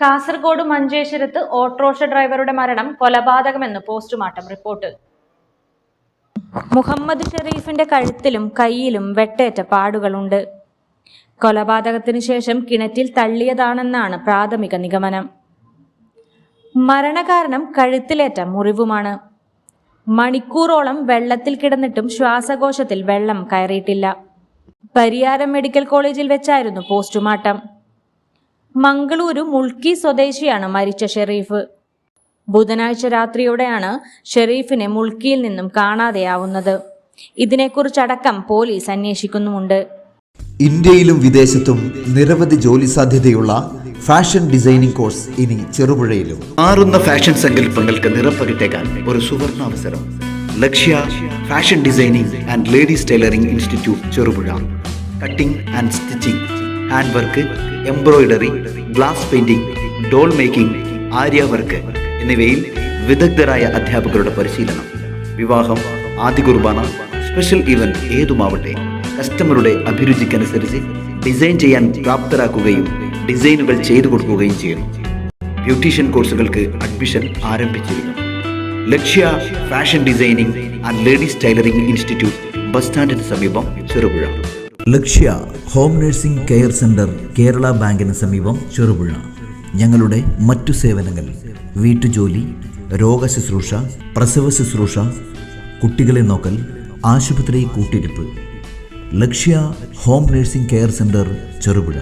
കാസർഗോഡ് മഞ്ചേശ്വരത്ത് ഓട്ടോറിക്ഷ ഡ്രൈവറുടെ മരണം കൊലപാതകമെന്ന് പോസ്റ്റ്മോർട്ടം റിപ്പോർട്ട്. മുഹമ്മദ് ഷെരീഫിന്റെ കഴുത്തിലും കൈയിലും വെട്ടേറ്റ പാടുകളുണ്ട്. കൊലപാതകത്തിന് ശേഷം കിണറ്റിൽ തള്ളിയതാണെന്നാണ് പ്രാഥമിക നിഗമനം. മരണകാരണം കഴുത്തിലേറ്റ മുറിവുമാണ്. മണിക്കൂറോളം വെള്ളത്തിൽ കിടന്നിട്ടും ശ്വാസകോശത്തിൽ വെള്ളം കയറിയിട്ടില്ല. പരിയാരം മെഡിക്കൽ കോളേജിൽ വെച്ചായിരുന്നു പോസ്റ്റ്മോർട്ടം. മംഗളൂരു മുൾക്കി സ്വദേശിയാണ് മരിച്ച ഷെറീഫ് ബുധനാഴ്ച രാത്രിയോടെയാണ് ഷെറീഫിനെ മുൾക്കിയിൽ നിന്നും കാണാതെയാവുന്നത്. ഇതിനെക്കുറിച്ചടക്കം പോലീസ് അന്വേഷിക്കുന്നുമുണ്ട്. ഇന്ത്യയിലും വിദേശത്തും നിരവധി ജോലി സാധ്യതയുള്ള ഫാഷൻ ഡിസൈനിംഗ് കോഴ്സ് ഇനി ചെറുപുഴയിലും. മാറുന്ന ഫാഷൻ സങ്കല്പങ്ങൾക്ക് നിറപ്പകിട്ടേക്കാൻ ഒരു സുവർണ അവസരം. Lakshya fashion designing and ladies tailoring institute Cherupuzha. Cutting and stitching hand work embroidery glass painting doll making Aari work എന്നിവയിൽ വിദഗ്ധരായ അധ്യാപകരുടെ പരിശീലനം വിവാഹം ആദ്യ കുർബാന സ്പെഷ്യൽ ഇവന്റ് ഏതുമാവട്ടെ കസ്റ്റമറുടെ അഭിരുചിക്കനുസരിച്ച് ഡിസൈൻ ചെയ്യാൻ പ്രാപ്തരാക്കുകയും ഡിസൈനുകൾ ചെയ്തു കൊടുക്കുകയും ചെയ്യുന്നു. ബ്യൂട്ടീഷ്യൻ കോഴ്സുകൾക്ക് അഡ്മിഷൻ ആരംഭിച്ചിരിക്കുന്നു. Lakshya fashion designing and ladies tailoring institute bus സ്റ്റാൻഡിന് സമീപം Cherupuzha. Lakshya home nursing care centre Kerala ബാങ്കിന് സമീപം ചെറുപുഴ. ഞങ്ങളുടെ മറ്റു സേവനങ്ങൾ വീട്ടുജോലി രോഗശുശ്രൂഷ പ്രസവ ശുശ്രൂഷ കുട്ടികളെ നോക്കൽ ആശുപത്രി കൂട്ടിരിപ്പ്. Lakshya home nursing care centre Cherupuzha.